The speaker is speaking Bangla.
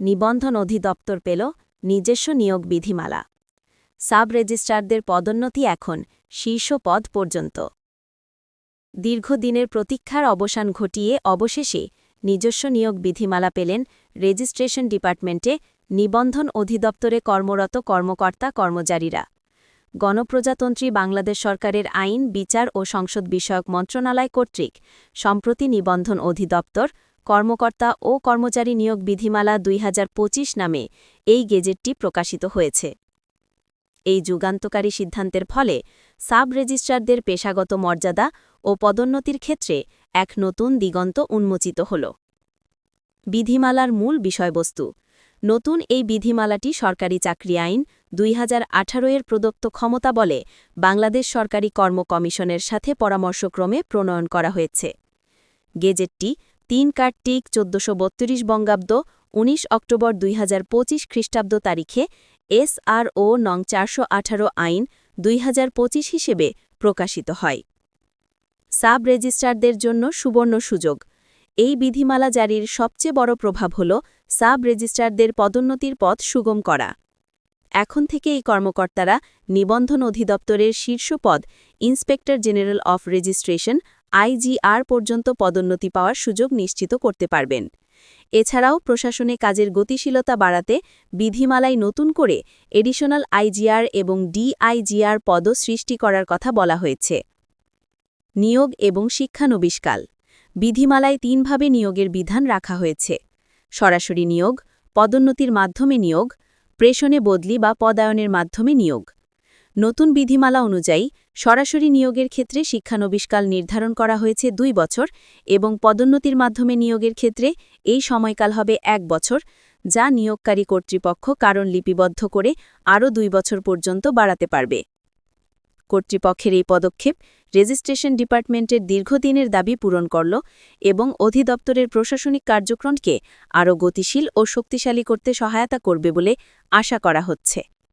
নিবন্ধন অধিদপ্তর পেল নিজস্ব নিয়োগ বিধিমালা। সাব রেজিস্ট্রারদের পদোন্নতি এখন শীর্ষ পদ পর্যন্ত। দীর্ঘদিনের প্রতীক্ষার অবসান ঘটিয়ে অবশেষে নিজস্ব নিয়োগ বিধিমালা পেলেন রেজিস্ট্রেশন ডিপার্টমেন্টে নিবন্ধন অধিদপ্তরে কর্মরত কর্মকর্তা কর্মচারীরা। গণপ্রজাতন্ত্রী বাংলাদেশ সরকারের আইন, বিচার ও সংসদ বিষয়ক মন্ত্রণালয় কর্তৃক সম্প্রতি নিবন্ধন অধিদপ্তর কর্মকর্তা ও কর্মচারী নিয়োগ বিধিমালা দুই হাজার পঁচিশ নামে এই গেজেটটি প্রকাশিত হয়েছে। এই যুগান্তকারী সিদ্ধান্তের ফলে সাব রেজিস্ট্রারদের পেশাগত মর্যাদা ও পদোন্নতির ক্ষেত্রে এক নতুন দিগন্ত উন্মোচিত হল। বিধিমালার মূল বিষয়বস্তু, নতুন এই বিধিমালাটি সরকারি চাকরি আইন দুই হাজার আঠারো এর প্রদত্ত ক্ষমতা বলে বাংলাদেশ সরকারি কর্ম কমিশনের সাথে পরামর্শক্রমে প্রণয়ন করা হয়েছে। গেজেটটি তিন কার্তিক চোদ্দশো বত্রিশ বঙ্গাব্দ ১৯ অক্টোবর দুই হাজার পঁচিশ খ্রিস্টাব্দ তারিখে এসআরও নং চারশো আঠারো আইন দুই হাজার পঁচিশ হিসেবে প্রকাশিত হয়। সাব রেজিস্ট্রারদের জন্য সুবর্ণ সুযোগ। এই বিধিমালা জারির সবচেয়ে বড় প্রভাব হল সাব রেজিস্ট্রারদের পদোন্নতির পথ সুগম করা। এখন থেকে এই কর্মকর্তারা নিবন্ধন অধিদপ্তরের শীর্ষ পদ inspector general of registration IGR পর্যন্ত পদোন্নতি পাওয়ার সুযোগ নিশ্চিত করতে পারবেন। এছাড়াও প্রশাসনে কাজের গতিশীলতা বাড়াতে বিধিমালায় নতুন করে এডিশনাল আইজিআর এবং ডিআইজিআর পদ সৃষ্টি করার কথা বলা হয়েছে। নিয়োগ এবং শিক্ষানবিষ্কাল। বিধিমালায় তিনভাবে নিয়োগের বিধান রাখা হয়েছে। সরাসরি নিয়োগ, পদোন্নতির মাধ্যমে নিয়োগ, প্রেষণে বদলি বা পদায়নের মাধ্যমে নিয়োগ। নতুন বিধিমালা অনুযায়ী, সরাসরি নিয়োগের ক্ষেত্রে শিক্ষানবিষ্কাল নির্ধারণ করা হয়েছে দুই বছর এবং পদোন্নতির মাধ্যমে নিয়োগের ক্ষেত্রে এই সময়কাল হবে এক বছর, যা নিয়োগকারী কর্তৃপক্ষ কারণ লিপিবদ্ধ করে আরও দুই বছর পর্যন্ত বাড়াতে পারবে। কর্তৃপক্ষের এই পদক্ষেপ রেজিস্ট্রেশন ডিপার্টমেন্টের দীর্ঘদিনের দাবি পূরণ করল এবং অধিদপ্তরের প্রশাসনিক কার্যক্রমকে আরও গতিশীল ও শক্তিশালী করতে সহায়তা করবে বলে আশা করা হচ্ছে।